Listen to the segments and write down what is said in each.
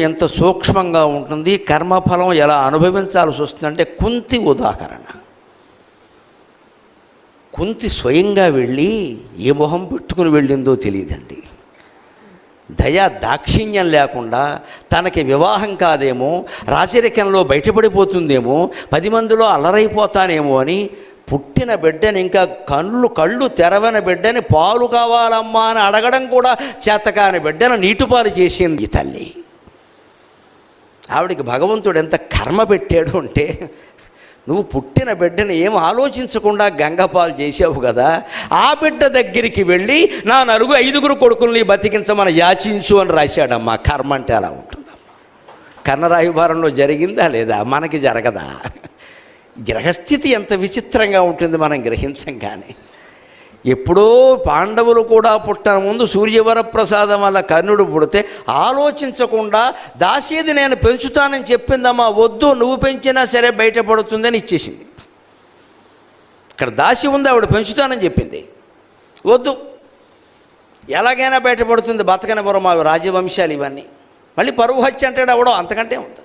ఎంత సూక్ష్మంగా ఉంటుంది కర్మఫలం ఎలా అనుభవించాల్సి వస్తుందంటే కుంతి ఉదాహరణ. కుంతి స్వయంగా వెళ్ళి ఏ మొహం పెట్టుకుని వెళ్ళిందో తెలియదండి. దయా దాక్షిణ్యం లేకుండా తనకి వివాహం కాదేమో రాచరికంలో బయటపడిపోతుందేమో పది మందిలో అల్లరైపోతానేమో అని పుట్టిన బిడ్డని ఇంకా కళ్ళు కళ్ళు తెరవని బిడ్డని పాలు కావాలమ్మా అని అడగడం కూడా చేతకాని బిడ్డను నీటిపాలు చేసింది ఈ తల్లి. ఆవిడికి భగవంతుడు ఎంత కర్మ పెట్టాడు అంటే నువ్వు పుట్టిన బిడ్డని ఏం ఆలోచించకుండా గంగపాలు చేసావు కదా ఆ బిడ్డ దగ్గరికి వెళ్ళి నా నలుగు ఐదుగురు కొడుకుల్ని బతికించమని యాచించు అని రాశాడమ్మా. కర్మ అంటే అలా ఉంటుందమ్మా. కన్నరాయుభారంలో జరిగిందా లేదా? మనకి జరగదా? గ్రహస్థితి ఎంత విచిత్రంగా ఉంటుంది మనం గ్రహించం కానీ ఎప్పుడో పాండవులు కూడా పుట్టన ముందు సూర్యవరప్రసాదం వల్ల కర్ణుడు పుడితే ఆలోచించకుండా దాసీది నేను పెంచుతానని చెప్పిందమ్మా వద్దు నువ్వు పెంచినా సరే బయటపడుతుందని ఇచ్చేసింది. ఇక్కడ దాసి ఉంది ఆవిడ పెంచుతానని చెప్పింది. వద్దు. ఎలాగైనా బయటపడుతుంది బతకనపురం అవి రాజవంశాలు ఇవన్నీ. మళ్ళీ పరువు హత్య అంటాడు అవడం అంతకంటే ఉంది.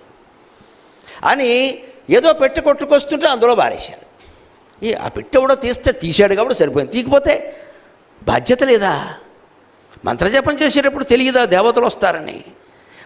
అని ఏదో పెట్టి కొట్టుకొస్తుంటే అందులో బారేశారు ఈ ఆ పెట్టె కూడా తీస్తే తీశాడు కాబట్టి సరిపోయింది. తీకపోతే బాధ్యత లేదా? మంత్రజపం చేసేటప్పుడు తెలియదా దేవతలు వస్తారని?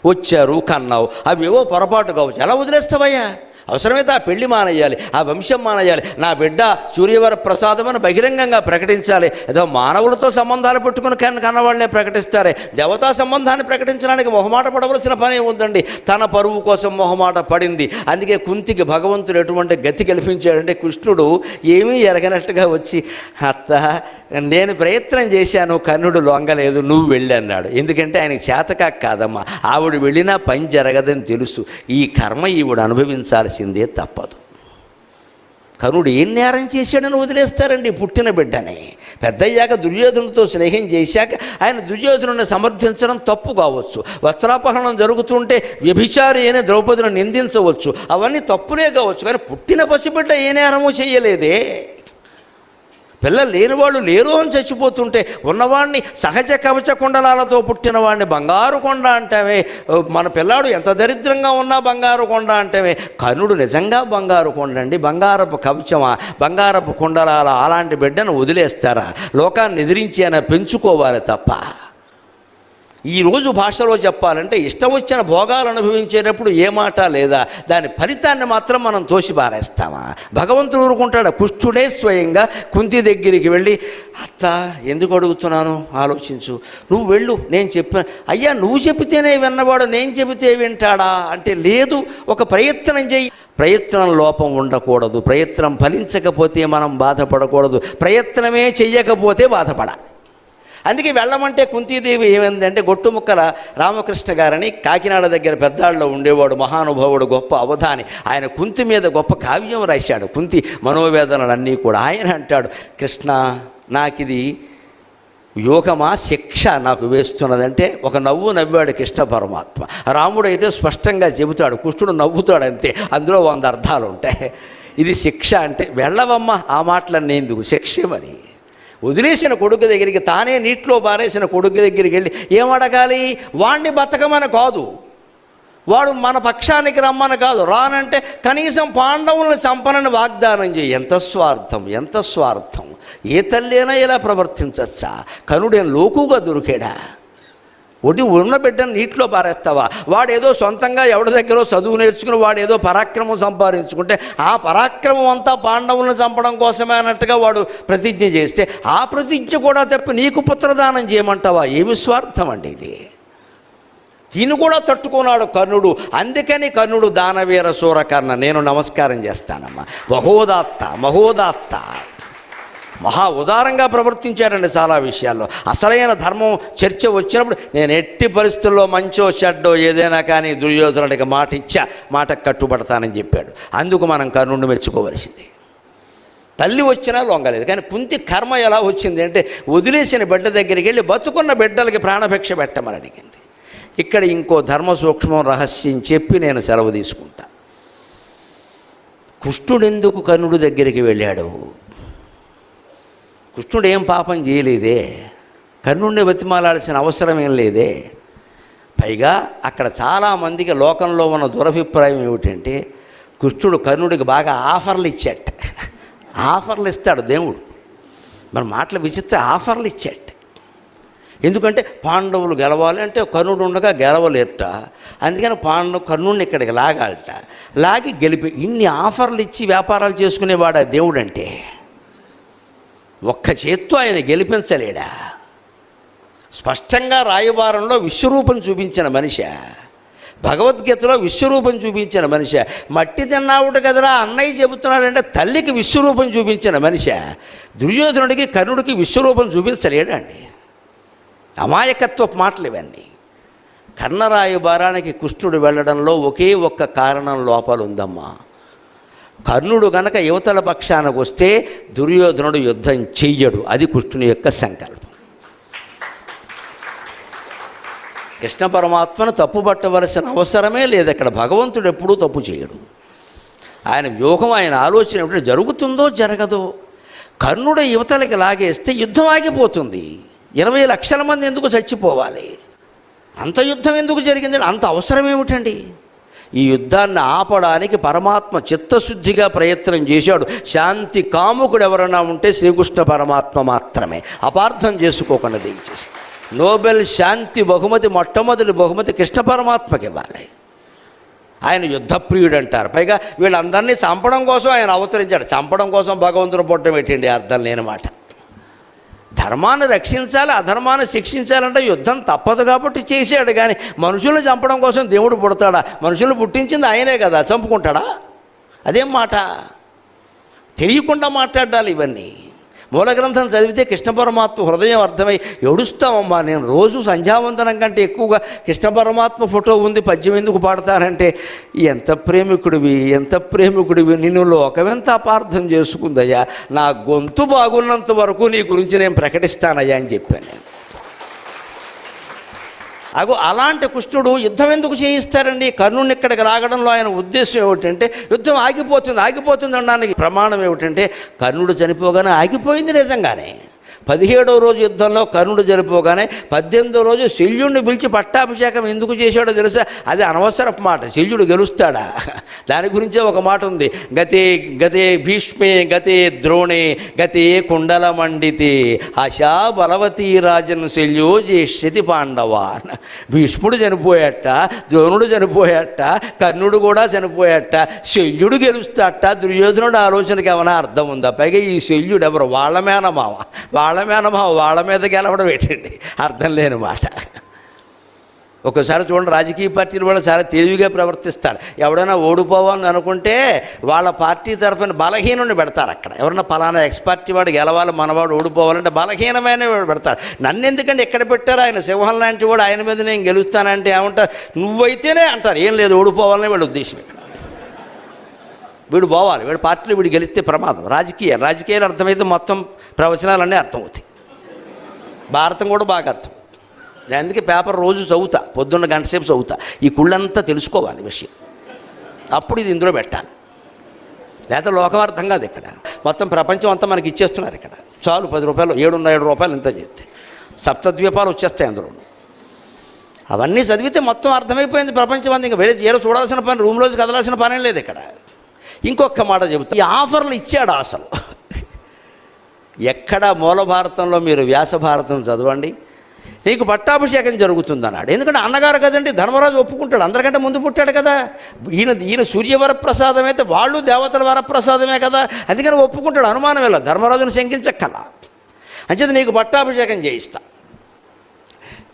వచ్చారు కన్నావు అవేవో పొరపాటు కావచ్చు. ఎలా వదిలేస్తావయ్యా? అవసరమైతే ఆ పెళ్ళి మానేయాలి ఆ వంశం మానేయాలి. నా బిడ్డ సూర్యవర ప్రసాదం అని బహిరంగంగా ప్రకటించాలి. ఏదో మానవులతో సంబంధాలు పెట్టుకుని కన్న కన్నవాళ్ళనే ప్రకటిస్తారే. దేవతా సంబంధాన్ని ప్రకటించడానికి మొహమాట పడవలసిన పని ఉందండి తన పరువు కోసం మొహమాట పడింది. అందుకే కుంతికి భగవంతుడు ఎటువంటి గతి కల్పించాడంటే కృష్ణుడు ఏమీ ఎరగనట్టుగా వచ్చి అత్త నేను ప్రయత్నం చేశాను కర్ణుడు లొంగలేదు నువ్వు వెళ్ళి అన్నాడు. ఎందుకంటే ఆయన చేతకా కాదమ్మా. ఆవిడ వెళ్ళినా పని జరగదని తెలుసు. ఈ కర్మ ఈవిడ చేయాల్సిందే తప్పదు. కర్ణుడు ఏం నేరం చేశాడని వదిలేస్తారండి పుట్టిన బిడ్డని. పెద్దయ్యాక దుర్యోధనుడితో స్నేహం చేశాక ఆయన దుర్యోధనుడిని సమర్థించడం తప్పు కావచ్చు. వస్త్రాపహరణం జరుగుతుంటే వ్యభిచారి అయిన ద్రౌపదిని నిందించవచ్చు. అవన్నీ తప్పులే కావచ్చు. కానీ పుట్టిన పసిబిడ్డ ఏ నేరము చేయలేదే. పిల్లలు లేనివాళ్ళు లేరు అని చచ్చిపోతుంటే ఉన్నవాడిని సహజ కవచ కుండలాలతో పుట్టిన వాడిని బంగారు కొండ అంటామే. మన పిల్లాడు ఎంత దరిద్రంగా ఉన్నా బంగారు కొండ అంటామే. కనుడు నిజంగా బంగారు కొండ అండి. బంగారపు కవచమా? బంగారపు కుండలాల అలాంటి బిడ్డను వదిలేస్తారా? లోకాన్ని ఎదిరించి అయినా పెంచుకోవాలి తప్ప. ఈ రోజు భాషలో చెప్పాలంటే ఇష్టం వచ్చిన భోగాలు అనుభవించేటప్పుడు ఏ మాట లేదా దాని ఫలితాన్ని మాత్రం మనం తోసి పారేస్తామా? భగవంతుడు ఊరుకుంటాడు కుష్ఠుడే స్వయంగా కుంతి దగ్గరికి వెళ్ళి అత్త ఎందుకు అడుగుతున్నాను? ఆలోచించు. నువ్వు వెళ్ళు నేను చెప్పిన అయ్యా నువ్వు చెబితేనే విన్నవాడు నేను చెబితే వింటాడా? అంటే లేదు ఒక ప్రయత్నం చేయి ప్రయత్నం లోపం ఉండకూడదు ప్రయత్నం ఫలించకపోతే మనం బాధపడకూడదు ప్రయత్నమే చెయ్యకపోతే బాధపడాలి. అందుకే వెళ్ళమంటే కుంతీదేవి ఏమైందంటే గొట్టు ముక్కల రామకృష్ణ గారని కాకినాడ దగ్గర పెద్దాళ్ళలో ఉండేవాడు మహానుభావుడు గొప్ప అవధాని. ఆయన కుంతి మీద గొప్ప కావ్యం రాశాడు. కుంతి మనోవేదనలన్నీ కూడా ఆయన అంటాడు కృష్ణ నాకిది యోగమా శిక్ష నాకు వేస్తున్నదంటే ఒక నవ్వు నవ్వాడు కృష్ణ పరమాత్మ. రాముడైతే స్పష్టంగా చెబుతాడు కృష్ణుడు నవ్వుతాడు అంతే. అందులో వంద అర్థాలు ఉంటాయి ఇది శిక్ష అంటే వెళ్ళవమ్మ ఆ మాటలన్నీ ఎందుకు? శిక్ష మరి. వదిలేసిన కొడుకు దగ్గరికి తానే నీటిలో పారేసిన కొడుకు దగ్గరికి వెళ్ళి ఏం అడగాలి? వాణ్ణి బతకమని కాదు. వాడు మన పక్షానికి రమ్మని కాదు. రానంటే కనీసం పాండవులను చంపనని వాగ్దానం చేయి. ఎంత స్వార్థం ఎంత స్వార్థం. ఏ తల్లి అయినా ఇలా ప్రవర్తించచ్చా? కనుడేం లోకుగా దొరికాడా? ఒడి ఉన్న బిడ్డను నీటిలో పారేస్తావా? వాడేదో సొంతంగా ఎవడి దగ్గర చదువు నేర్చుకుని వాడేదో పరాక్రమం సంపాదించుకుంటే ఆ పరాక్రమం అంతా పాండవులను చంపడం కోసమే అన్నట్టుగా వాడు ప్రతిజ్ఞ చేస్తే ఆ ప్రతిజ్ఞ కూడా తప్పి నీకు పుత్రదానం చేయమంటావా? ఏమి స్వార్థం అండి ఇది? దీన్ని కూడా తట్టుకున్నాడు కర్ణుడు. అందుకని కర్ణుడు దానవీర సూరకర్ణ. నేను నమస్కారం చేస్తానమ్మా. మహోదాత్త మహోదాత్త. మహా ఉదారంగా ప్రవర్తించారండి చాలా విషయాల్లో. అసలైన ధర్మం చర్చ వచ్చినప్పుడు నేను ఎట్టి పరిస్థితుల్లో మంచో చెడ్డో ఏదైనా కానీ దుర్యోధనుడికి మాట ఇచ్చా మాట కట్టుబడతానని చెప్పాడు. అందుకు మనం కర్ణుడిని మెచ్చుకోవలసింది. తల్లి వచ్చినా లొంగలేదు కానీ కుంతి కర్మ ఎలా వచ్చింది అంటే వదిలేసిన బిడ్డ దగ్గరికి వెళ్ళి బతుకున్న బిడ్డలకి ప్రాణభిక్ష పెట్టమని అడిగింది. ఇక్కడ ఇంకో ధర్మ సూక్ష్మం రహస్యం చెప్పి నేను సెలవు తీసుకుంటా. కుష్టుడెందుకు కర్ణుడి దగ్గరికి వెళ్ళాడు? కృష్ణుడు ఏం పాపం చేయలేదే? కర్ణుడిని బతిమాలాల్సిన అవసరం ఏం లేదే? పైగా అక్కడ చాలామందికి లోకంలో ఉన్న దురభిప్రాయం ఏమిటంటే కృష్ణుడు కర్ణుడికి బాగా ఆఫర్లు ఇచ్చాట. ఆఫర్లు ఇస్తాడు దేవుడు. మన మాటలు విచిత్ర ఆఫర్లు ఇచ్చాట. ఎందుకంటే పాండవులు గెలవాలి అంటే కర్ణుడు ఉండగా గెలవలేట అందుకని పాండవ కర్ణుడిని ఇక్కడికి లాగాలట. లాగి గెలిపి ఇన్ని ఆఫర్లు ఇచ్చి వ్యాపారాలు చేసుకునేవాడు ఆ దేవుడు అంటే ఒక్క చేత్తో ఆయన గెలిపించలేడా? స్పష్టంగా రాయబారంలో విశ్వరూపం చూపించిన మనిషి భగవద్గీతలో విశ్వరూపం చూపించిన మనిషి మట్టి తిన్నావుట కదరా అన్నయ్య చెబుతున్నాడంటే తల్లికి విశ్వరూపం చూపించిన మనిషి దుర్యోధనుడికి కర్ణుడికి విశ్వరూపం చూపించలేడండి. అమాయకత్వపు మాటలు ఇవన్నీ. కర్ణరాయబారానికి కృష్ణుడు వెళ్ళడంలో ఒకే ఒక్క కారణం లోపాలు ఉందమ్మా కర్ణుడు గనక యువతల పక్షానికి వస్తే దుర్యోధనుడు యుద్ధం చెయ్యడు. అది కృష్ణుని యొక్క సంకల్పం. కృష్ణ పరమాత్మను తప్పుపట్టవలసిన అవసరమే లేదు. అక్కడ భగవంతుడు ఎప్పుడూ తప్పు చేయడు. ఆయన వ్యూహం ఆయన ఆలోచన ఏమిటంటే జరుగుతుందో జరగదో. కర్ణుడు యువతలకి లాగేస్తే యుద్ధం ఆగిపోతుంది. ఇరవై లక్షల మంది ఎందుకు చచ్చిపోవాలి? అంత యుద్ధం ఎందుకు జరిగింది అంత అవసరం ఏమిటండి? ఈ యుద్ధాన్ని ఆపడానికి పరమాత్మ చిత్తశుద్ధిగా ప్రయత్నం చేశాడు. శాంతి కాముకుడు ఎవరైనా ఉంటే శ్రీకృష్ణ పరమాత్మ మాత్రమే. అపార్థం చేసుకోకుండా దయచేసి. నోబెల్ శాంతి బహుమతి మొట్టమొదటి బహుమతి కృష్ణ పరమాత్మకి ఇవ్వాలి. ఆయన యుద్ధప్రియుడు అంటారు పైగా వీళ్ళందరినీ చంపడం కోసం ఆయన అవతరించాడు. చంపడం కోసం భగవంతుడు పుట్టడం పెట్టండి అర్థం లేని మాట. ధర్మాన్ని రక్షించాలి అధర్మాన్ని శిక్షించాలంటే యుద్ధం తప్పదు కాబట్టి చేశాడు. కానీ మనుషులను చంపడం కోసం దేవుడు పుడతాడా? మనుషులు పుట్టించింది ఆయనే కదా చంపుకుంటాడా? అదేం మాట? తెలియకుండా మాట్లాడాలి ఇవన్నీ. మూల గ్రంథం చదివితే కృష్ణ పరమాత్మ హృదయం అర్థమై ఏడుస్తామమ్మా నేను రోజు సంధ్యావందనం కంటే ఎక్కువగా కృష్ణ పరమాత్మ ఫోటో ఉంది పద్యం ఎందుకు పాడతానంటే ఎంత ప్రేమికుడివి ఎంత ప్రేమికుడివి నిన్ను లోకమెంత అపార్థం చేసుకుందయ్యా. నా గొంతు బాగున్నంత వరకు నీ గురించి నేను ప్రకటిస్తానయ్యా అని చెప్పాను నేను. అగో అలాంటి కృష్ణుడు యుద్ధం ఎందుకు చేయిస్తారండి? కర్ణుని ఇక్కడికి రాగడంలో ఆయన ఉద్దేశం ఏమిటంటే యుద్ధం ఆగిపోతుంది ఆగిపోతుంది అనడానికి ప్రమాణం ఏమిటంటే కర్ణుడు చనిపోగానే ఆగిపోయింది నిజంగానే. పదిహేడో రోజు యుద్ధంలో కర్ణుడు చనిపోగానే పద్దెనిమిదో రోజు శల్యుడిని పిలిచి పట్టాభిషేకం ఎందుకు చేశాడో తెలుసా? అది అనవసరపు మాట. శల్యుడు గెలుస్తాడా? దాని గురించే ఒక మాట ఉంది. గతే గతే భీష్మే గతే ద్రోణే గతే కుండల మండితే ఆశా బలవతీ రాజన్ శల్యో జేష్యతి పాండవాన్. భీష్ముడు చనిపోయాట ద్రోణుడు చనిపోయాట కర్ణుడు కూడా చనిపోయాట శల్యుడు గెలుస్తాట. దుర్యోధనుడు ఆలోచనకి ఏమైనా అర్థం ఉందా? పైగా ఈ శల్యుడు ఎవరు? వాళ్ళ మేనమావ. వాళ్ళ మేనమావ వాళ్ళ మీద గెలవడం ఏంటండి అర్థం లేని మాట. ఒకసారి చూడండి రాజకీయ పార్టీలు కూడా చాలా తెలివిగా ప్రవర్తిస్తారు. ఎవడైనా ఓడిపోవాలని అనుకుంటే వాళ్ళ పార్టీ తరఫున బలహీనుని పెడతారు అక్కడ. ఎవరైనా పలానా ఎక్స్ పార్టీ వాడు గెలవాలి మనవాడు ఓడిపోవాలంటే బలహీనమైన వాడు పెడతారు. నన్ను ఎందుకంటే ఎక్కడ పెట్టారు? ఆయన సింహం లాంటి వాడు ఆయన మీద నేను గెలుస్తానంటే ఏమంటారు? నువ్వైతేనే అంటారు. ఏం లేదు ఓడిపోవాలని వాళ్ళ ఉద్దేశం ఇక్కడ వీడు పోవాలి వీడు పార్టీలో వీడు గెలిస్తే ప్రమాదం. రాజకీయ రాజకీయాలు అర్థమైతే మొత్తం ప్రవచనాలన్నీ అర్థమవుతాయి భారతం కూడా బాగా అర్థం. అందుకే పేపర్ రోజు చదువుతా పొద్దున్న గంట సేపు చదువుతా. ఈ కుళ్ళంతా తెలుసుకోవాలి విషయం. అప్పుడు ఇది ఇందులో పెట్టాలి. లేదా లోకం అర్థం కాదు ఇక్కడ. మొత్తం ప్రపంచం అంతా మనకి ఇచ్చేస్తున్నారు ఇక్కడ. చాలు పది రూపాయలు ఏడున్న ఏడు రూపాయలు ఇంత చేస్తే. సప్తద్వీపాలు వచ్చేస్తాయి అందులో. అవన్నీ చదివితే మొత్తం అర్థమైపోయింది ప్రపంచం అంతా. ఇంకా వేరే చూడాల్సిన పని రూమ్లోకి కదలాల్సిన పని లేదు ఇక్కడ. ఇంకొక మాట చెబుతా. ఈ ఆఫర్లు ఇచ్చాడు అసలు. ఎక్కడ మూల భారతంలో మీరు వ్యాస భారతం చదవండి నీకు పట్టాభిషేకం జరుగుతుంది అన్నాడు ఎందుకంటే అన్నగారు కదండి ధర్మరాజు ఒప్పుకుంటాడు అందరికంటే ముందు పుట్టాడు కదా. ఈయన ఈయన సూర్యవరప్రసాదం అయితే వాళ్ళు దేవతల వరప్రసాదమే కదా. అందుకని ఒప్పుకుంటాడు అనుమానం వెళ్ళ ధర్మరాజును శంకించక్కల. అంచేది నీకు పట్టాభిషేకం చేయిస్తా.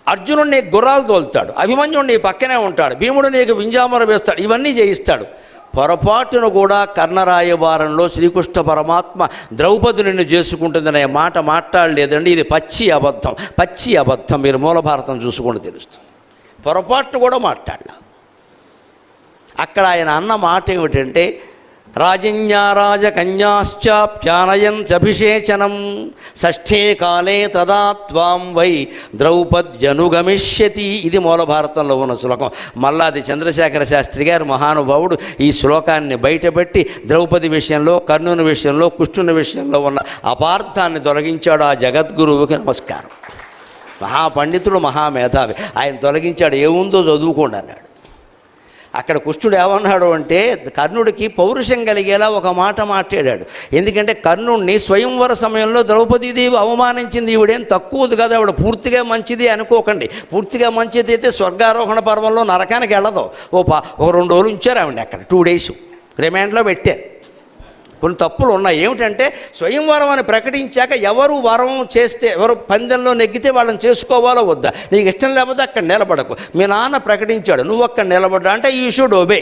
అర్జునుడు నీకు గుర్రాలు తోలుతాడు అభిమన్యుడు నీ పక్కనే ఉంటాడు భీముడు నీకు వింజామర వేస్తాడు ఇవన్నీ చేయిస్తాడు. పొరపాటును కూడా కర్ణరాయవారంలో శ్రీకృష్ణ పరమాత్మ ద్రౌపది నిన్ను చేసుకుంటుందనే మాట మాట్లాడలేదండి. ఇది పచ్చి అబద్ధం. పచ్చి అబద్ధం. మీరు మూలభారతం చూసుకుంటే తెలుస్తుంది. పొరపాటును కూడా మాట్లాడలా అక్కడ ఆయన అన్న మాట ఏమిటంటే రాజన్యారాజకన్యాశ్చాప్యానయంత్యభిషేచనం షష్ఠే కాలే తదా త్వాం వై ద్రౌపద్యనుగమిష్యతి ఇది మూలభారతంలో ఉన్న శ్లోకం. మల్లాది చంద్రశేఖర శాస్త్రి గారు మహానుభావుడు ఈ శ్లోకాన్ని బయటపెట్టి ద్రౌపది విషయంలో కర్ణుని విషయంలో కృష్ణుని విషయంలో ఉన్న అపార్థాన్ని తొలగించాడు ఆ జగద్గురువుకి నమస్కారం. మహాపండితుడు మహామేధావి. ఆయన తొలగించాడు ఏముందో చదువుకోండి అన్నాడు. అక్కడ కుష్ఠుడు ఏమన్నాడు అంటే కర్ణుడికి పౌరుషం కలిగేలా ఒక మాట మాట్లాడాడు. ఎందుకంటే కర్ణుడిని స్వయంవర సమయంలో ద్రౌపదీదేవి అవమానించింది ఈవిడేం తక్కువది కదా ఆవిడ పూర్తిగా మంచిది అనుకోకండి. పూర్తిగా మంచిది అయితే స్వర్గారోహణ పర్వంలో నరకానికి వెళ్ళదు. ఓ పా ఓ రెండు రోజులు ఉంచారు ఆవిడ అక్కడ టూ డేస్ రిమాండ్లో పెట్టారు. కొన్ని తప్పులు ఉన్నాయి. ఏమిటంటే స్వయంవరం అని ప్రకటించాక ఎవరు వరం చేస్తే ఎవరు పందెంలో నెగ్గితే వాళ్ళని చేసుకోవాలో వద్దా? నీకు ఇష్టం లేకపోతే అక్కడ నిలబడకు. మీ నాన్న ప్రకటించాడు నువ్వు అక్కడ నిలబడ్డా? అంటే ఈ షుడ్ ఒబే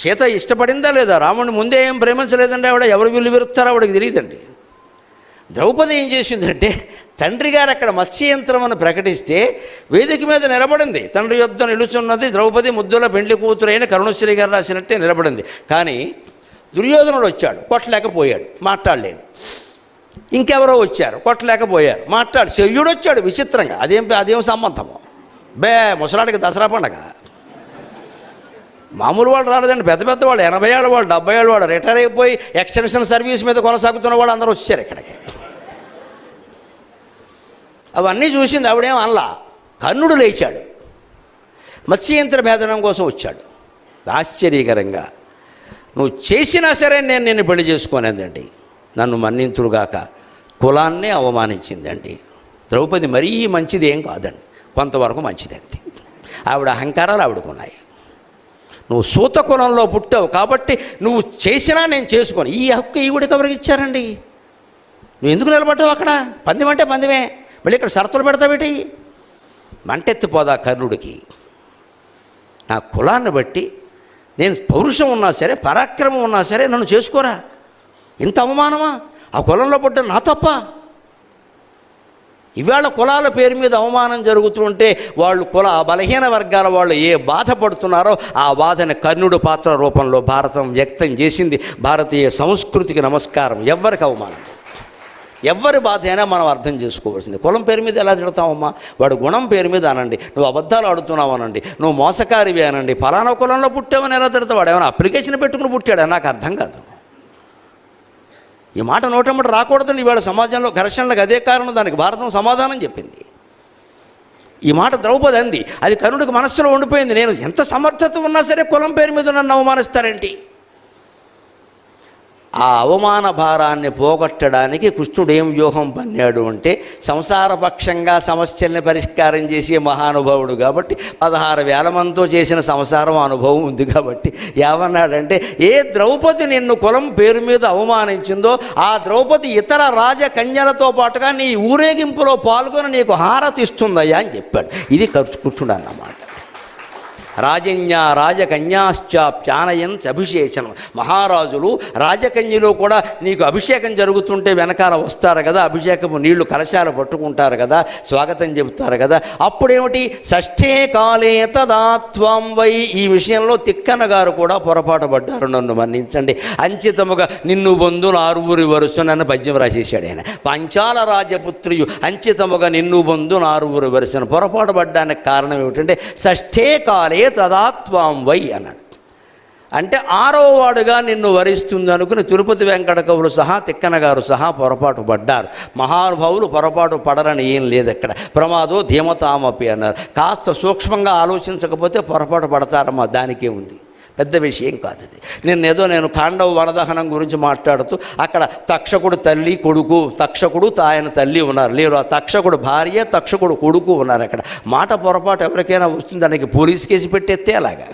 సీత ఇష్టపడిందా లేదా? రాముడిని ముందే ఏం ప్రేమించలేదండి ఆవిడ? ఎవరు విల్లు విరుస్తారో ఆవిడకి తెలియదండి. ద్రౌపది ఏం చేసిందంటే తండ్రి గారు అక్కడ మత్స్యయంత్రం అని ప్రకటిస్తే వేదిక మీద నిలబడింది. తండ్రి యుద్ధం నిలుచున్నది ద్రౌపది ముద్దుల పెండ్లి కూతురైన కరుణశ్రీ గారు రాసినట్టే నిలబడింది. కానీ దుర్యోధనుడు వచ్చాడు కొట్టలేకపోయాడు మాట్లాడలేదు. ఇంకెవరో వచ్చారు కొట్టలేకపోయారు మాట్లాడు శల్యుడు వచ్చాడు విచిత్రంగా అదేం అదేం సంబంధము? బే ముసలాడికి దసరా పండగ. మామూలు వాళ్ళు రాలేదండి పెద్ద పెద్ద వాళ్ళు ఎనభై ఏళ్ళ వాళ్ళు డెబ్బై ఏళ్ళ వాళ్ళు రిటైర్ అయిపోయి ఎక్స్టెన్షన్ సర్వీస్ మీద కొనసాగుతున్న వాళ్ళు అందరూ వచ్చారు ఇక్కడికి. అవన్నీ చూసింది ఆవిడేం అనలా. కర్ణుడు లేచాడు. మత్స్యంత్ర భేదనం కోసం వచ్చాడు. ఆశ్చర్యకరంగా నువ్వు చేసినా సరే నేను నిన్ను పెళ్ళి చేసుకోనేదండి. నన్ను మన్నింతుడుగాక కులాన్నే అవమానించిందండి. ద్రౌపది మరీ మంచిది ఏం కాదండి. కొంతవరకు మంచిది అంతే ఆవిడ అహంకారాలు ఆవిడకున్నాయి. నువ్వు సూత కులంలో పుట్టావు కాబట్టి నువ్వు చేసినా నేను చేసుకోను. ఈ హక్కు ఈవిడికి ఎవరికి ఇచ్చారండి? నువ్వు ఎందుకు నిలబడ్డావు అక్కడ? పందెం అంటే పందెమే. మళ్ళీ ఇక్కడ షరతులు పెడతావేటి మంటెత్తిపోదా కర్ణుడికి నా కులాన్ని బట్టి నేను పౌరుషం ఉన్నా సరే పరాక్రమం ఉన్నా సరే నన్ను చేసుకోరా? ఇంత అవమానమా? ఆ కులంలో పుట్ట నా తప్ప? ఇవాళ కులాల పేరు మీద అవమానం జరుగుతుంటే వాళ్ళు కుల బలహీన వర్గాల వాళ్ళు ఏ బాధపడుతున్నారో ఆ బాధని కర్ణుడు పాత్ర రూపంలో భారతం వ్యక్తం చేసింది భారతీయ సంస్కృతికి నమస్కారం. ఎవరికి అవమానం. ఎవరి బాధ అయినా మనం అర్థం చేసుకోవాల్సింది. కులం పేరు మీద ఎలా తిడతామమ్మా వాడు గుణం పేరు మీద అనండి. నువ్వు అబద్ధాలు ఆడుతున్నావు అనండి. నువ్వు మోసకారివి అనండి. ఫలానా కులంలో పుట్టావని ఎలా తిడతావు? వాడు ఏమైనా అప్లికేషన్ పెట్టుకుని పుట్టాడా? నాకు అర్థం కాదు. ఈ మాట నోటమ్మట రాకూడదని ఇవాళ సమాజంలో ఘర్షణలకు అదే కారణం. దానికి భారతం సమాధానం చెప్పింది. ఈ మాట ద్రౌపది అంది. అది కరుణుడికి మనస్సులో ఉండిపోయింది. నేను ఎంత సమర్థత ఉన్నా సరే కులం పేరు మీద నన్ను అవమానిస్తారేంటి? ఆ అవమాన భారాన్ని పోగొట్టడానికి కృష్ణుడు ఏం వ్యూహం పన్నాడు అంటే సంసారపక్షంగా సమస్యల్ని పరిష్కారం చేసే మహానుభావుడు కాబట్టి పదహారు వేల మందితో చేసిన సంసారం అనుభవం ఉంది కాబట్టి ఏమన్నాడంటే ఏ ద్రౌపది నిన్ను కులం పేరు మీద అవమానించిందో ఆ ద్రౌపది ఇతర రాజకన్యలతో పాటుగా నీ ఊరేగింపులో పాల్గొని నీకు హారతి ఇస్తుందయ్యా అని చెప్పాడు. ఇది కృష్ణుడు అన్నమాట. రాజన్యా రాజకన్యాశ్చాప్యానయన్ అభిషేచనం. మహారాజులు రాజకన్యలో కూడా నీకు అభిషేకం జరుగుతుంటే వెనకాల వస్తారు కదా అభిషేకము నీళ్ళు కలశాలు పట్టుకుంటారు కదా స్వాగతం చెబుతారు కదా. అప్పుడేమిటి? షష్ఠే కాలే తదాత్వం వై. ఈ విషయంలో తిక్కన గారు కూడా పొరపాటు పడ్డారు నన్ను మన్నించండి. అంచితముగా నిన్ను బంధువులు ఆరువురి వరుస నన్ను పద్యం రాసేసాడు ఆయన. పంచాల రాజపుత్రియు అంచితముగా నిన్ను బంధువులు ఆరువురి వరుసను పొరపాటు పడ్డానికి కారణం ఏమిటంటే షష్ఠే కాలే ఏ తదాత్వాం వై అన్నాడు. అంటే ఆరో వాడుగా నిన్ను వరిస్తుంది అనుకుని తిరుపతి వెంకట కవులు సహా తిక్కన గారు సహా పొరపాటు పడ్డారు. మహానుభావులు పొరపాటు పడరని ఏం లేదు ఇక్కడ ప్రమాదో ధీమతామపి అన్నారు. కాస్త సూక్ష్మంగా ఆలోచించకపోతే పొరపాటు పడతారమ్మా దానికే ఉంది. పెద్ద విషయం కాదు ఇది. నేను ఏదో నేను కాండవ వనదహనం గురించి మాట్లాడుతూ అక్కడ తక్షకుడు తల్లి కొడుకు తక్షకుడు తాయన తల్లి ఉన్నారు. లేరు ఆ తక్షకుడు భార్య తక్షకుడు కొడుకు ఉన్నారు అక్కడ. మాట పొరపాటు ఎవరికైనా వస్తుంది దానికి పోలీస్ కేసు పెట్టేస్తే అలాగా.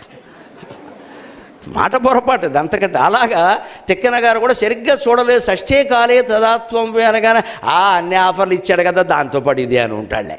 మాట పొరపాటు అంతకంటే అలాగా తిక్కన గారు కూడా సరిగ్గా చూడలేదు షష్ఠే కాలే తదాత్వం అనగానే ఆ అన్ని ఆఫర్లు ఇచ్చాడు కదా దాంతో పాటు ఇది అని ఉంటాడులే.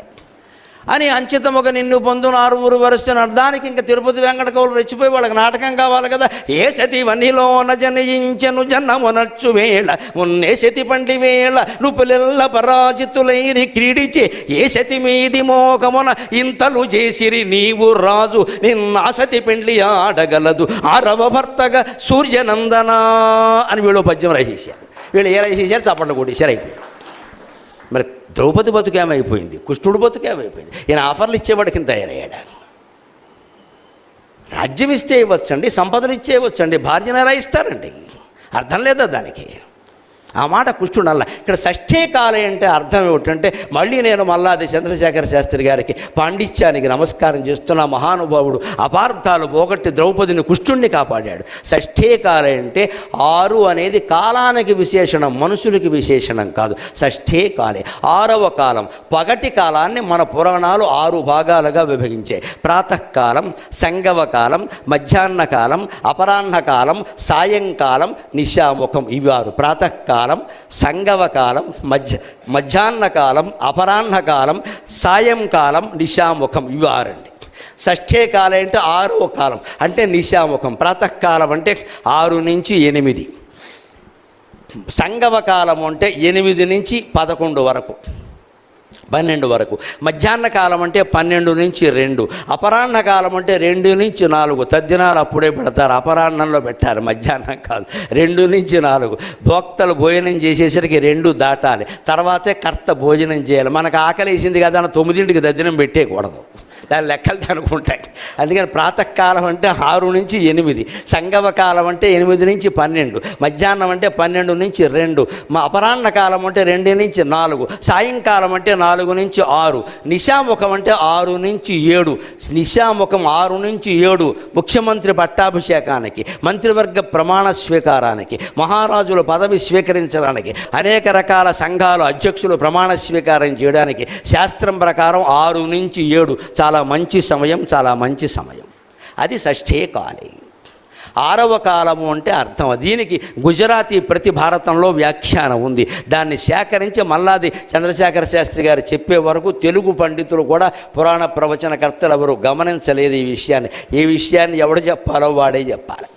అని అంచితముగా నిన్ను పొందున ఆరువురు వరుసను అర్థానికి ఇంకా తిరుపతి వెంకట కవులు రెచ్చిపోయి వాళ్ళకి నాటకం కావాలి కదా. ఏ సతి వనిలోన జనయించను జన్నమునచ్చు వేళ ఉన్నే సతి పండి వేళ నుపులెల్ల పరాజితులైరి క్రీడిచి ఏ సతి మీది మోకమున ఇంతలు చేసిరి నీవు రాజు నిన్న సతి పెండ్లి ఆడగలదు ఆరవ భర్తగా సూర్యనందన అని వీళ్ళు పద్యం రాసేసారు వీళ్ళు ఏ రాసేసారు చప్పట్లు కొట్టేశారు అయిపోయారు మరి ద్రౌపది బతుకేమైపోయింది కృష్ణుడు బతుకేమైపోయింది ఈయన ఆఫర్లు ఇచ్చేవాడికి తయారయ్యాడు? రాజ్యం ఇస్తే ఇవ్వచ్చండి సంపదలు ఇచ్చే ఇవ్వచ్చండి భార్యను ఎలా ఇస్తారండి? అర్థం లేదా దానికి? ఆ మాట కుష్ఠుడు అల్ల ఇక్కడ షష్ఠే అంటే అర్థం ఏమిటంటే మళ్ళీ నేను మల్లాది చంద్రశేఖర శాస్త్రి గారికి పాండిత్యానికి నమస్కారం చేస్తున్న మహానుభావుడు అపార్థాలు పోగొట్టి ద్రౌపదిని కుష్ఠుణ్ణి కాపాడాడు. షష్ఠే అంటే ఆరు అనేది కాలానికి విశేషణం మనుషులకి విశేషణం కాదు. షష్ఠే కాలే. ఆరవ కాలం పగటి కాలాన్ని మన పురాణాలు ఆరు భాగాలుగా విభజించాయి. ప్రాతకాలం సంగవ కాలం మధ్యాహ్న కాలం అపరాహ్న కాలం సాయంకాలం నిశాముఖం. ఇవి ఆరు. ప్రాతకాలం సంగవ కాలం మధ్య మధ్యాహ్న కాలం అపరాహ్న కాలం సాయంకాలం నిశాముఖం ఇవి ఆరండి. షష్ఠే కాలం అంటే ఆరో కాలం అంటే నిశాముఖం ప్రాతకాలం అంటే ఆరు నుంచి ఎనిమిది. సంగవ కాలం అంటే ఎనిమిది నుంచి పదకొండు వరకు. పన్నెండు వరకు. మధ్యాహ్న కాలం అంటే పన్నెండు నుంచి రెండు. అపరాహ్న కాలం అంటే రెండు నుంచి నాలుగు. తద్దినాలు అప్పుడే పెడతారు. అపరాహ్నంలో పెట్టారు మధ్యాహ్నం కాదు. రెండు నుంచి నాలుగు. భోక్తలు భోజనం చేసేసరికి రెండు దాటాలి. తర్వాతే కర్త భోజనం చేయాలి. మనకు ఆకలి వేసింది కదా తొమ్మిదింటికి దద్దినం పెట్టేయకూడదు. దాని లెక్కలు దానికి ఉంటాయి అందుకని ప్రాతకాలం అంటే ఆరు నుంచి ఎనిమిది సంగవ కాలం అంటే ఎనిమిది నుంచి పన్నెండు మధ్యాహ్నం అంటే పన్నెండు నుంచి రెండు మా అపరాహ్న కాలం అంటే రెండు నుంచి నాలుగు సాయంకాలం అంటే నాలుగు నుంచి ఆరు నిశాముఖం అంటే ఆరు నుంచి ఏడు నిశాముఖం ఆరు నుంచి ఏడు ముఖ్యమంత్రి పట్టాభిషేకానికి మంత్రివర్గ ప్రమాణ స్వీకారానికి మహారాజుల పదవి స్వీకరించడానికి అనేక రకాల సంఘాలు అధ్యక్షులు ప్రమాణ స్వీకారం చేయడానికి శాస్త్రం ప్రకారం ఆరు నుంచి ఏడు చాలా మంచి సమయం చాలా మంచి సమయం. అది షష్ఠే కాలి. ఆరవ కాలము అంటే అర్థం. దీనికి గుజరాతీ ప్రతి భారతంలో వ్యాఖ్యానం ఉంది. దాన్ని సేకరించి మల్లాది చంద్రశేఖర శాస్త్రి గారు చెప్పే వరకు తెలుగు పండితులు కూడా పురాణ ప్రవచనకర్తలు ఎవరు గమనించలేదు ఈ విషయాన్ని. ఈ విషయాన్ని ఎవడు చెప్పాలో వాడే చెప్పాలి.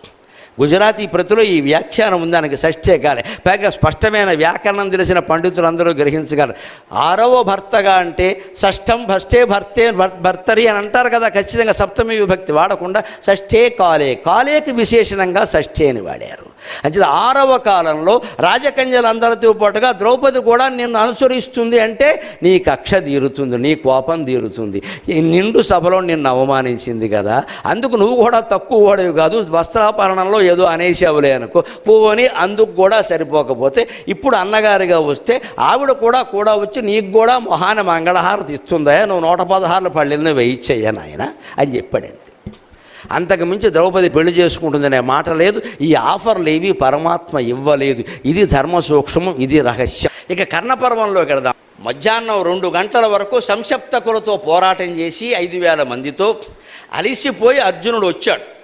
గుజరాతీ ప్రతిలో ఈ వ్యాఖ్యానం ఉంది దానికి షష్ఠే కాలే. పైగా స్పష్టమైన వ్యాకరణం తెలిసిన పండితులందరూ గ్రహించగలరు. ఆరవ భర్తగా అంటే షష్ఠం భష్టే భర్తే భర్తరి అని అంటారు కదా ఖచ్చితంగా సప్తమి విభక్తి వాడకుండా షష్ఠే కాలే. కాలేకి విశేషణంగా షష్ఠే అని వాడారు. అంటే ఆరవ కాలంలో రాజకన్యలందరితో పాటుగా ద్రౌపది కూడా నిన్ను అనుసరిస్తుంది అంటే నీ కక్ష తీరుతుంది నీ కోపం తీరుతుంది. నిండు సభలో నిన్ను అవమానించింది కదా. అందుకు నువ్వు కూడా తక్కువ వాడేవి కాదు వస్త్రాపరణంలో ఏదో అనేసావులే అనుకో. పోని అందుకు కూడా సరిపోకపోతే ఇప్పుడు అన్నగారిగా వస్తే ఆవిడ కూడా కూడా వచ్చి నీకు కూడా మొహాన మంగళహారతి ఇస్తుందా? నువ్వు నూట పదహారుల పళ్ళెలను వేయించయ్యా నాయన అని చెప్పాడు అంతే అంతకు మించి ద్రౌపది పెళ్ళి చేసుకుంటుందనే మాట లేదు. ఈ ఆఫర్లు ఏవి పరమాత్మ ఇవ్వలేదు. ఇది ధర్మ సూక్ష్మం ఇది రహస్యం. ఇక కర్ణపర్వంలోకి వెళదాం. మధ్యాహ్నం రెండు గంటల వరకు సంక్షప్తకులతో పోరాటం చేసి ఐదు వేల మందితో అలిసిపోయి అర్జునుడు వచ్చాడు.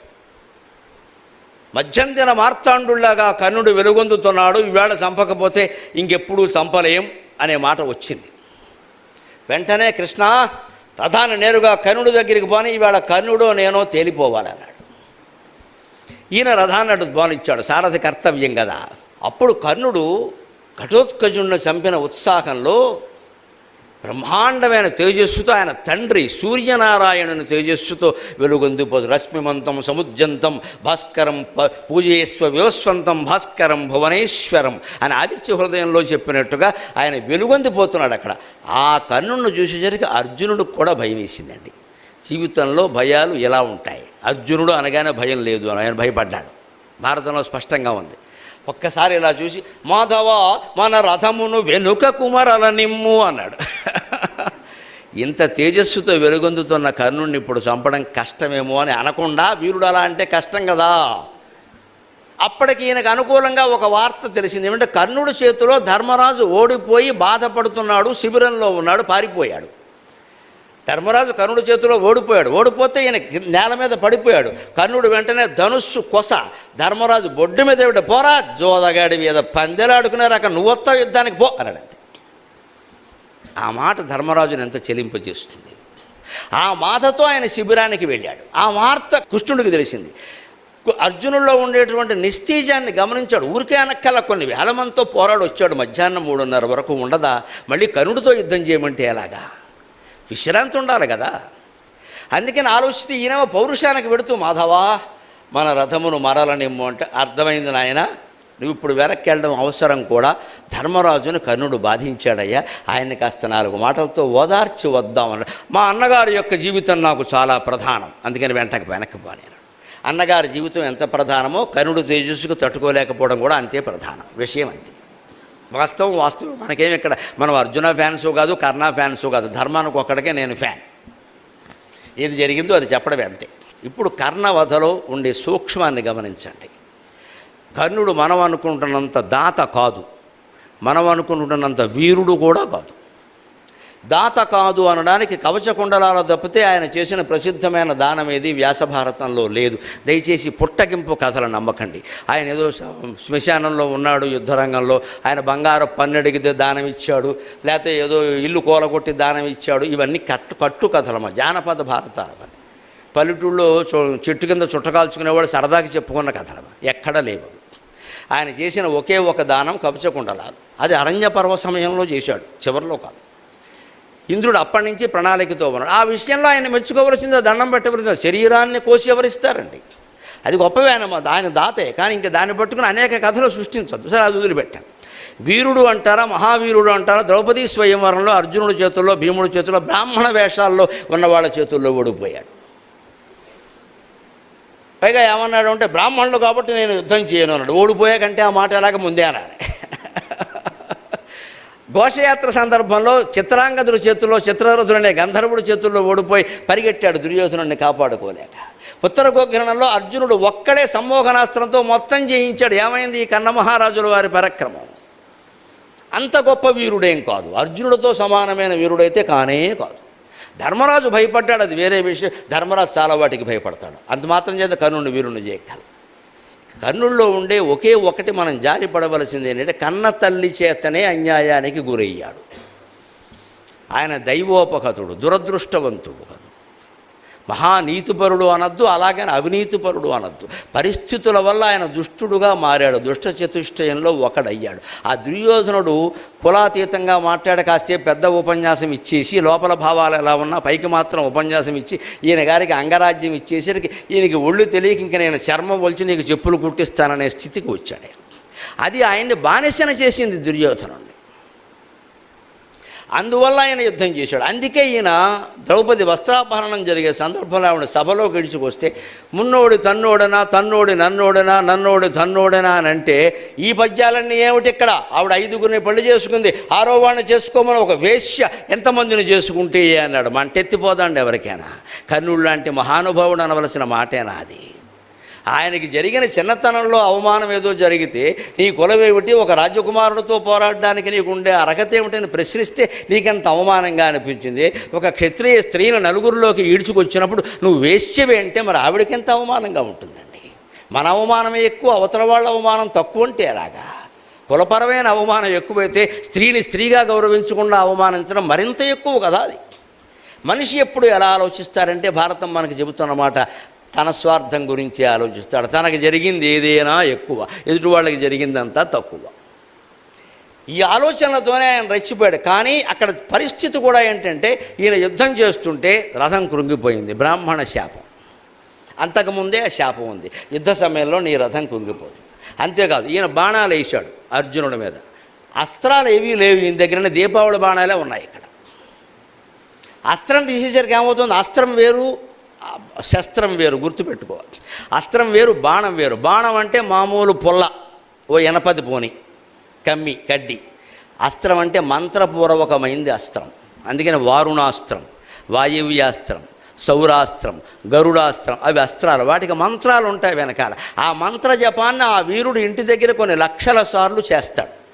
మధ్యంతిన మార్తాండులాగా కర్ణుడు వెలుగొందుతున్నాడు. ఈవేళ చంపకపోతే ఇంకెప్పుడు చంపలేం అనే మాట వచ్చింది. వెంటనే కృష్ణ రథాన్ని నేరుగా కర్ణుడి దగ్గరికి పోని ఇవాళ కర్ణుడో నేనో తేలిపోవాలన్నాడు. ఈయన రథాన్ని అటు పోనిచ్చాడు సారథి కర్తవ్యం కదా అప్పుడు కర్ణుడు ఘటోత్కజుణ్ణి చంపిన ఉత్సాహంలో బ్రహ్మాండమైన తేజస్సుతో ఆయన తండ్రి సూర్యనారాయణుని తేజస్సుతో వెలుగొందిపోదు రశ్మిమంతం సముద్యంతం భాస్కరం ప- వివస్వంతం భాస్కరం భువనేశ్వరం అని ఆదిత్య హృదయంలో చెప్పినట్టుగా ఆయన వెలుగొందిపోతున్నాడు అక్కడ. ఆ కన్నును చూసేసరికి అర్జునుడికి కూడా భయం వేసిందండి. జీవితంలో భయాలు ఎలా ఉంటాయి? అర్జునుడు అనగానే భయం లేదు అని ఆయన భయపడ్డాడు. భారతంలో స్పష్టంగా ఉంది. ఒక్కసారి ఇలా చూసి మాధవ మన రథమును వెనుక కుమరల నిమ్ము అన్నాడు. ఇంత తేజస్సుతో వెలుగొందుతున్న కర్ణుడిని ఇప్పుడు చంపడం కష్టమేమో అని అనకుండా వీరుడు అలా అంటే కష్టం కదా? అప్పటికి ఈయనకు అనుకూలంగా ఒక వార్త తెలిసింది. ఏమంటే కర్ణుడి చేతిలో ధర్మరాజు ఓడిపోయి బాధపడుతున్నాడు శిబిరంలో ఉన్నాడు పారిపోయాడు. ధర్మరాజు కర్ణుడి చేతిలో ఓడిపోయాడు. ఓడిపోతే ఈయన నేల మీద పడిపోయాడు. కర్ణుడు వెంటనే ధనుస్సు కొస. ధర్మరాజు బొడ్డు మీద ఇవిడ పోరా జోదగాడి మీద పందెలాడుకున్నారు అక్కడ నువ్వొత్తావు యుద్ధానికి పో అన్నాడు అంతే. ఆ మాట ధర్మరాజుని ఎంత చెలింపజేస్తుంది ఆ మాటతో ఆయన శిబిరానికి వెళ్ళాడు. ఆ వార్త కృష్ణుడికి తెలిసింది. అర్జునుల్లో ఉండేటువంటి నిస్తేజాన్ని గమనించాడు. ఊరికే అనక్కల కొన్ని వేల మందితో పోరాడు వచ్చాడు. మధ్యాహ్నం మూడున్నర వరకు ఉండదా? మళ్ళీ కరుణుడితో యుద్ధం చేయమంటే ఎలాగా? విశ్రాంతి ఉండాలి కదా. అందుకని ఆలోచిస్తే ఈయనేమో పౌరుషానికి పెడుతూ మాధవా మన రథమును మరలనిమ్ము అంటే అర్థమైంది నాయన. నువ్వు ఇప్పుడు వెనక్కి వెళ్ళడం అవసరం కూడా. ధర్మరాజును కర్ణుడు బాధించాడయ్యా. ఆయన్ని కాస్త నాలుగు మాటలతో ఓదార్చి వద్దామన్నాడు మా అన్నగారి యొక్క జీవితం నాకు చాలా ప్రధానం. అందుకని వెంటకు వెనక్కి పోలేను అన్నగారి జీవితం ఎంత ప్రధానమో కర్ణుడు తేజస్సుకు తట్టుకోలేకపోవడం కూడా అంతే ప్రధానం. విషయం అంతే. వాస్తవం వాస్తవం. మనకేం ఇక్కడ మనం అర్జున ఫ్యాన్స్ కాదు కర్ణ ఫ్యాన్స్ కాదు. ధర్మానికి ఒక్కడికే నేను ఫ్యాన్. ఏది జరిగిందో అది చెప్పడమే అంతే. ఇప్పుడు కర్ణవధలో ఉండే సూక్ష్మాన్ని గమనించండి. కర్ణుడు మనం అనుకుంటున్నంత దాత కాదు. మనం అనుకుంటున్నంత వీరుడు కూడా కాదు. దాత కాదు అనడానికి కవచకుండలాలు తప్పితే ఆయన చేసిన ప్రసిద్ధమైన దానం ఏది? వ్యాసభారతంలో లేదు. దయచేసి పుట్టగింపు కథలు నమ్మకండి. ఆయన ఏదో శ్మశానంలో ఉన్నాడు యుద్ధరంగంలో. ఆయన బంగారు పన్నెడిగితే దానం ఇచ్చాడు. లేకపోతే ఏదో ఇల్లు కూలగొట్టి దానం ఇచ్చాడు. ఇవన్నీ కట్టు కట్టు కథలమ్మ జానపద భారతాలమని పల్లెటూళ్ళలో చు- చెట్టు కింద చుట్టకాల్చుకునేవాడు సరదాకి చెప్పుకున్న కథలమ్మ ఎక్కడ లేవు ఆయన చేసిన ఒకే ఒక దానం కవచకుండలాలు అది అరణ్య పర్వ సమయంలో చేశాడు. చివరిలో కాదు. ఇంద్రుడు అప్పటి నుంచి ప్రణాళికతో ఉన్నాడు. ఆ విషయంలో ఆయన మెచ్చుకోవలసిందో దండం పెట్టవలసిందో శరీరాన్ని కోసి ఎవరిస్తారండి? అది గొప్పవే ఆయన దాతే. కానీ ఇంకా దాన్ని పట్టుకుని అనేక కథలు సృష్టించద్దు. సరే అది వదిలిపెట్టాను. వీరుడు అంటారా మహావీరుడు అంటారా ద్రౌపదీ స్వయంవరంలో అర్జునుడి చేతుల్లో భీముడి చేతుల్లో బ్రాహ్మణ వేషాల్లో ఉన్న వాళ్ళ చేతుల్లో ఓడిపోయాడు. పైగా ఏమన్నాడు అంటే బ్రాహ్మణులు కాబట్టి నేను యుద్ధం చేయను అన్నాడు. ఓడిపోయాకంటే ఆ మాట ఎలాగ ముందే అనాలి. ఘోషయాత్ర సందర్భంలో చిత్రాంగదుడి చేతుల్లో చిత్రరథుడు అనే గంధర్వుడి చేతుల్లో ఓడిపోయి పరిగెట్టాడు దుర్యోధనుడిని కాపాడుకోలేక. ఉత్తర గోగ్రహణంలో అర్జునుడు ఒక్కడే సమ్మోహనాస్త్రంతో మొత్తం జయించాడు. ఏమైంది ఈ కన్నమహారాజుల వారి పరాక్రమం? అంత గొప్ప వీరుడేం కాదు. అర్జునుడితో సమానమైన వీరుడైతే కానే కాదు. ధర్మరాజు భయపడ్డాడు. అది వేరే విషయం. ధర్మరాజు చాలా వాటికి భయపడతాడు. అంత మాత్రం చేత కర్ణుడిని వీరుని చేయగల కర్ణుల్లో ఉండే ఒకే ఒకటి మనం జారి పడవలసింది ఏంటంటే కన్న తల్లి చేతనే అన్యాయానికి గురయ్యాడు. ఆయన దైవోపహతుడు దురదృష్టవంతుడు. మహానీతిపరుడు అనద్దు అలాగని అవినీతిపరుడు అనద్దు. పరిస్థితుల వల్ల ఆయన దుష్టుడుగా మారాడు దుష్ట చతుష్టయంలో ఒకడయ్యాడు. ఆ దుర్యోధనుడు కులాతీతంగా మాట్లాడ కాస్తే పెద్ద ఉపన్యాసం ఇచ్చేసి లోపల భావాలు ఎలా ఉన్నా పైకి మాత్రం ఉపన్యాసం ఇచ్చి ఈయన గారికి అంగరాజ్యం ఇచ్చేసరికి ఈయనకి ఒళ్ళు తెలియక ఇంక నేను చర్మం ఒలిచి నీకు చెప్పులు కుట్టిస్తాననే స్థితికి వచ్చాడు. ఆయన. అది ఆయన్ని బానిసన చేసింది దుర్యోధనుడు. అందువల్ల ఆయన యుద్ధం చేశాడు. అందుకే ఈయన ద్రౌపది వస్త్రాపహరణం జరిగే సందర్భంలో ఆవిడ సభలో గడిచుకొస్తే మున్నోడు తన్నోడనా తన్నోడు నన్నోడనా నన్నోడు తన్నోడనా అని అంటే ఈ పద్యాలన్నీ ఏమిటి ఇక్కడ? ఆవిడ ఐదుగురిని పెళ్ళి చేసుకుంది. ఆరో చేసుకోమని ఒక వేశ్య ఎంతమందిని చేసుకుంటే అన్నాడు. మంటెత్తిపోదండి ఎవరికైనా. కర్ణుడు లాంటి మహానుభావుడు అనవలసిన మాటేనా అది ఆయనకి జరిగిన చిన్నతనంలో అవమానం ఏదో జరిగితే నీ కులమేమిటి ఒక రాజకుమారుడితో పోరాడడానికి నీకు ఉండే అర్హత ఏమిటని ప్రశ్నిస్తే నీకెంత అవమానంగా అనిపించింది? ఒక క్షత్రియ స్త్రీని నలుగురిలోకి ఈడ్చుకొచ్చినప్పుడు నువ్వు వేశ్యవేంటే మరి ఆవిడకెంత అవమానంగా ఉంటుందండి? మన అవమానమే ఎక్కువ అవతల వాళ్ళ అవమానం తక్కువ అంటే ఎలాగా? కులపరమైన అవమానం ఎక్కువైతే స్త్రీని స్త్రీగా గౌరవించకుండా అవమానించడం మరింత ఎక్కువ కదా అది. మనిషి ఎప్పుడు ఎలా ఆలోచిస్తారంటే భారతం మనకు చెబుతున్నమాట తన స్వార్థం గురించి ఆలోచిస్తాడు. తనకు జరిగింది ఏదైనా ఎక్కువ. ఎదుటి వాళ్ళకి జరిగిందంతా తక్కువ. ఈ ఆలోచనలతోనే ఆయన రెచ్చిపోయాడు. కానీ అక్కడ పరిస్థితి కూడా ఏంటంటే ఈయన యుద్ధం చేస్తుంటే రథం కృంగిపోయింది. బ్రాహ్మణ శాపం. అంతకుముందే ఆ శాపం ఉంది. యుద్ధ సమయంలో నీ రథం కృంగిపోతుంది. అంతేకాదు ఈయన బాణాలు వేసాడు అర్జునుడి మీద. అస్త్రాలు ఏవీ లేవు ఈయన దగ్గరనే. దీపావళి బాణాలే ఉన్నాయి ఇక్కడ. అస్త్రం తీసేసరికి ఏమవుతుంది? అస్త్రం వేరు శస్త్రం వేరు గుర్తుపెట్టుకోవాలి. అస్త్రం వేరు బాణం వేరు. బాణం అంటే మామూలు పొల్ల ఓ ఎనపది పోని కమ్మి కడ్డి. అస్త్రం అంటే మంత్రపూర్వకమైంది అస్త్రం. అందుకని వారుణాస్త్రం వాయువ్యాస్త్రం సౌరాస్త్రం గరుడాస్త్రం అవి అస్త్రాలు. వాటికి మంత్రాలు ఉంటాయి వెనకాల. ఆ మంత్ర జపాన్ని ఆ వీరుడు ఇంటి దగ్గర కొన్ని లక్షల సార్లు చేస్తాడు.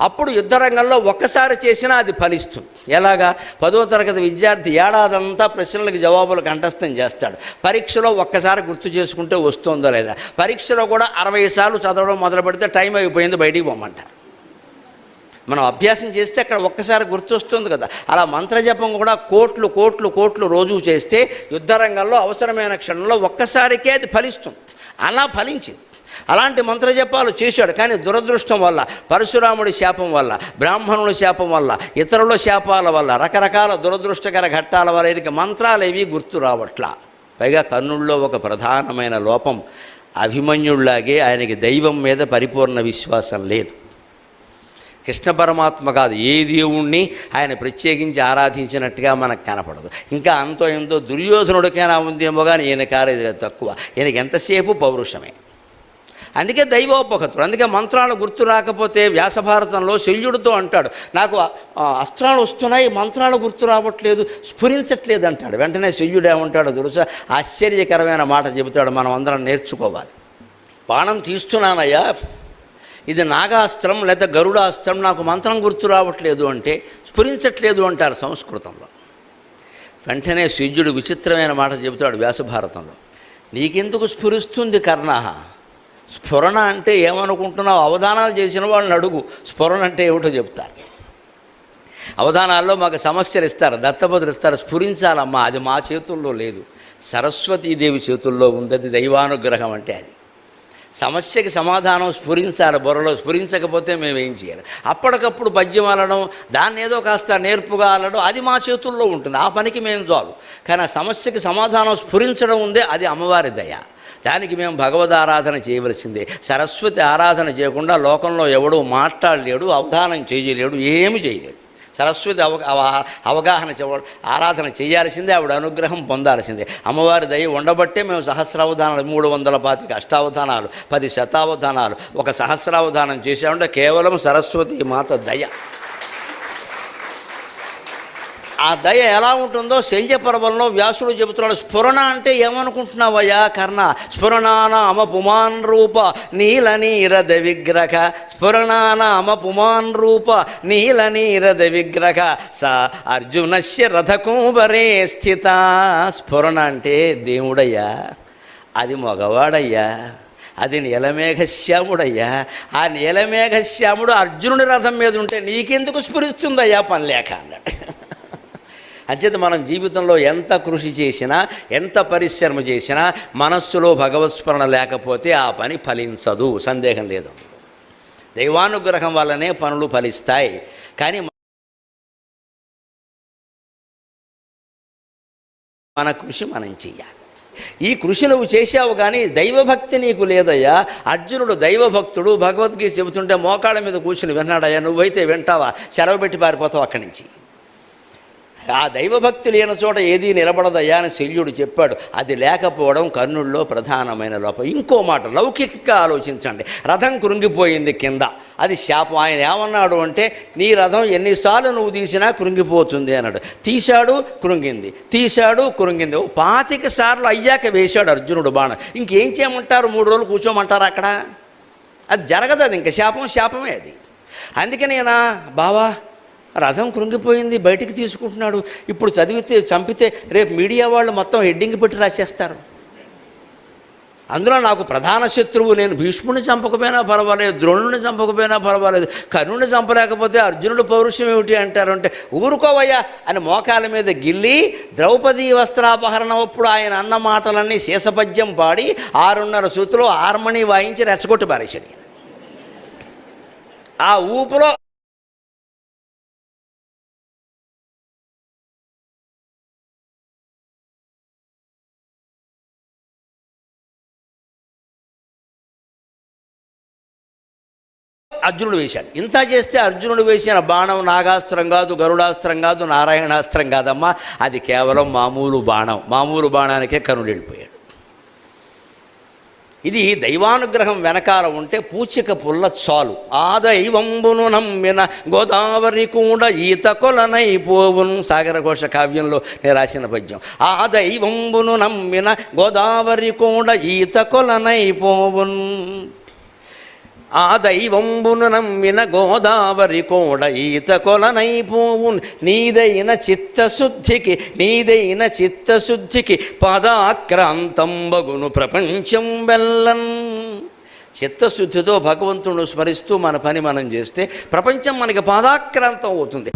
అప్పుడు యుద్ధరంగంలో ఒక్కసారి చేసినా అది ఫలిస్తుంది. ఎలాగా? పదో తరగతి విద్యార్థి ఏడాదంతా ప్రశ్నలకు జవాబులు కంఠస్థం చేస్తాడు. పరీక్షలో ఒక్కసారి గుర్తు చేసుకుంటే వస్తుందో లేదా? పరీక్షలో కూడా అరవై సార్లు చదవడం మొదలు పెడితే టైం అయిపోయింది బయటికి పోమంటారు మనం అభ్యాసం చేస్తే అక్కడ ఒక్కసారి గుర్తొస్తుంది కదా. అలా మంత్రజపం కూడా కోట్లు కోట్లు కోట్లు రోజు చేస్తే యుద్ధరంగంలో అవసరమైన క్షణంలో ఒక్కసారికే అది ఫలిస్తుంది. అలా ఫలించింది. అలాంటి మంత్రజపాలు చేశాడు. కానీ దురదృష్టం వల్ల పరశురాముడి శాపం వల్ల బ్రాహ్మణుడి శాపం వల్ల ఇతరుల శాపాల వల్ల రకరకాల దురదృష్టకర ఘట్టాల వల్ల ఈయనకి మంత్రాలు ఏవి గుర్తు రావట్లా. పైగా కర్ణుల్లో ఒక ప్రధానమైన లోపం అభిమన్యుళ్ళాగే ఆయనకి దైవం మీద పరిపూర్ణ విశ్వాసం లేదు. కృష్ణ పరమాత్మ కాదు ఏ దేవుణ్ణి ఆయన ప్రత్యేకించి ఆరాధించినట్టుగా మనకు కనపడదు. ఇంకా అంతో ఎంతో దుర్యోధనుడికైనా ఉందేమో కానీ ఈయన కాలేదు తక్కువ. ఈయనకి ఎంతసేపు పౌరుషమే? అందుకే దైవోపకతుడు అందుకే మంత్రాలు గుర్తు రాకపోతే వ్యాసభారతంలో శల్యుడితో అంటాడు నాకు అస్త్రాలు వస్తున్నాయి మంత్రాలు గుర్తు రావట్లేదు స్ఫురించట్లేదు అంటాడు. వెంటనే శల్యుడు ఏమంటాడో తెలుసా? ఆశ్చర్యకరమైన మాట చెబుతాడు మనం అందరం నేర్చుకోవాలి. బాణం తీస్తున్నానయ్యా ఇది నాగాస్త్రం లేదా గరుడాస్త్రం నాకు మంత్రం గుర్తు రావట్లేదు అంటే స్ఫురించట్లేదు అంటారు సంస్కృతంలో. వెంటనే సూర్యుడు విచిత్రమైన మాట చెబుతాడు వ్యాసభారతంలో. నీకెందుకు స్ఫురిస్తుంది కర్ణ స్ఫురణ అంటే ఏమనుకుంటున్నావు? అవధానాలు చేసిన వాళ్ళని అడుగు. స్ఫురణ అంటే ఏమిటో చెప్తారు. అవధానాల్లో మాకు సమస్యలు ఇస్తారు దత్తపదులు ఇస్తారు. స్ఫురించాలమ్మా అది మా చేతుల్లో లేదు. సరస్వతీదేవి చేతుల్లో ఉంది అది దైవానుగ్రహం అంటే అది. సమస్యకి సమాధానం స్ఫురించాలి బుర్రలో స్ఫురించకపోతే మేము ఏం చేయాలి? అప్పటికప్పుడు పద్యం అలడం దాన్ని ఏదో కాస్త నేర్పుగా అలడం అది మా చేతుల్లో ఉంటుంది. ఆ పనికి మేము చాలు. కానీ ఆ సమస్యకి సమాధానం స్ఫురించడం ఉందే అది అమ్మవారి దయ. దానికి మేము భగవద్ ఆరాధన చేయవలసిందే. సరస్వతి ఆరాధన చేయకుండా లోకంలో ఎవడూ మాట్లాడలేడు అవధానం చేయలేడు ఏమి చేయలేడు. సరస్వతి అవ అవగాహన చెవ ఆరాధన చేయాల్సిందే ఆవిడ అనుగ్రహం పొందాల్సిందే. అమ్మవారి దయ ఉండబట్టే మేము సహస్రావధానాలు మూడు వందల పాతిక అష్టావధానాలు పది శతావధానాలు ఒక సహస్రావధానం చేసామంటే కేవలం సరస్వతి మాత దయ. ఆ దయ ఎలా ఉంటుందో శల్య పర్వంలో వ్యాసుడు చెబుతున్నాడు స్ఫురణ అంటే ఏమనుకుంటున్నావయ్యా కర్ణ? స్ఫురణానామ పుమాన్ రూప నీల నీరద విగ్రహ స్ఫురణానామ పుమాన్ రూప నీల నీరద విగ్రహ స అర్జునస్య రథకుంభరే స్థిత. స్ఫురణ అంటే దేవుడయ్యా అది మగవాడయ్యా అది నీలమేఘశ్యాముడయ్యా ఆ నీలమేఘశ్యాముడు అర్జునుడి రథం మీద ఉంటే నీకెందుకు స్ఫురిస్తుందయ్యా పని లేక అన్నాడు. అంచేత మనం జీవితంలో ఎంత కృషి చేసినా ఎంత పరిశ్రమ చేసినా మనస్సులో భగవత్స్మరణ లేకపోతే ఆ పని ఫలించదు. సందేహం లేదు. దైవానుగ్రహం వల్లనే పనులు ఫలిస్తాయి. కానీ మన కృషి మనం చెయ్యాలి. ఈ కృషి నువ్వు చేశావు కానీ దైవభక్తి నీకు లేదయ్యా. అర్జునుడు దైవభక్తుడు. భగవద్గీత చెబుతుంటే మోకాళ్ళ మీద కూర్చుని విన్నాడయ్యా. నువ్వైతే వింటావా? సెలవు పెట్టి పారిపోతావు అక్కడి నుంచి. ఆ దైవభక్తి లేని చోట ఏదీ నిలబడదయ్యా అని శల్యుడు చెప్పాడు. అది లేకపోవడం కర్ణుల్లో ప్రధానమైన లోపం. ఇంకో మాట లౌకికంగా ఆలోచించండి. రథం కృంగిపోయింది కింద. అది శాపం. ఆయన ఏమన్నాడు అంటే నీ రథం ఎన్నిసార్లు నువ్వు తీసినా కృంగిపోతుంది అన్నాడు. తీశాడు కృంగింది. తీశాడు కృంగింది. ఓ పాతిక సార్లు అయ్యాక వేశాడు అర్జునుడు బాణం. ఇంకేం చేయమంటారు? మూడు రోజులు కూర్చోమంటారు అక్కడ? అది జరగదు అది. ఇంకా శాపం శాపమే అది. అందుకనేనా బావా రథం కృంగిపోయింది బయటికి తీసుకుంటున్నాడు. ఇప్పుడు చదివితే చంపితే రేపు మీడియా వాళ్ళు మొత్తం హెడ్డింగ్ పెట్టి రాసేస్తారు. అందులో నాకు ప్రధాన శత్రువు నేను. భీష్ముడిని చంపకపోయినా పర్వాలేదు ద్రోణుడిని చంపకపోయినా పర్వాలేదు కర్ణుడిని చంపలేకపోతే అర్జునుడు పౌరుషం ఏమిటి అంటారు అంటే ఊరుకోవయ్యా అని మోకాల మీద గిల్లి ద్రౌపది వస్త్రాపహరణం అప్పుడు ఆయన అన్న మాటలన్నీ శేషపద్యం పాడి ఆరున్నర సూతులో హార్మణి వాయించి రెచ్చగొట్టి పారేశాడు ఆ ఊపులో అర్జునుడు వేశాడు. ఇంత చేస్తే అర్జునుడు వేసిన బాణం నాగాస్త్రం కాదు గరుడాస్త్రం కాదు నారాయణాస్త్రం కాదమ్మా. అది కేవలం మామూలు బాణం. మామూలు బాణానికే కరుడు వెళ్ళిపోయాడు. ఇది దైవానుగ్రహం వెనకాల ఉంటే పూచిక పుల్ల చాలు. ఆ దైవంబును నమ్మిన గోదావరి కూడా ఈత కొలనైపోవును సాగరఘోష కావ్యంలో నేను రాసిన పద్యం. ఆ దైవంబును నమ్మిన గోదావరి కూడా ఈత కొలనైపోవును ఆ దైవంబును నమ్మిన గోదావరి కోడ ఈత కొలనైపోవున్ నీదైన చిత్తశుద్ధికి నీదైన చిత్తశుద్ధికి పదాక్రాంతంబగును ప్రపంచం వెల్లన్. చిత్తశుద్ధితో భగవంతుడు స్మరిస్తూ మన పని మనం చేస్తే ప్రపంచం మనకి పాదాక్రాంతం అవుతుంది.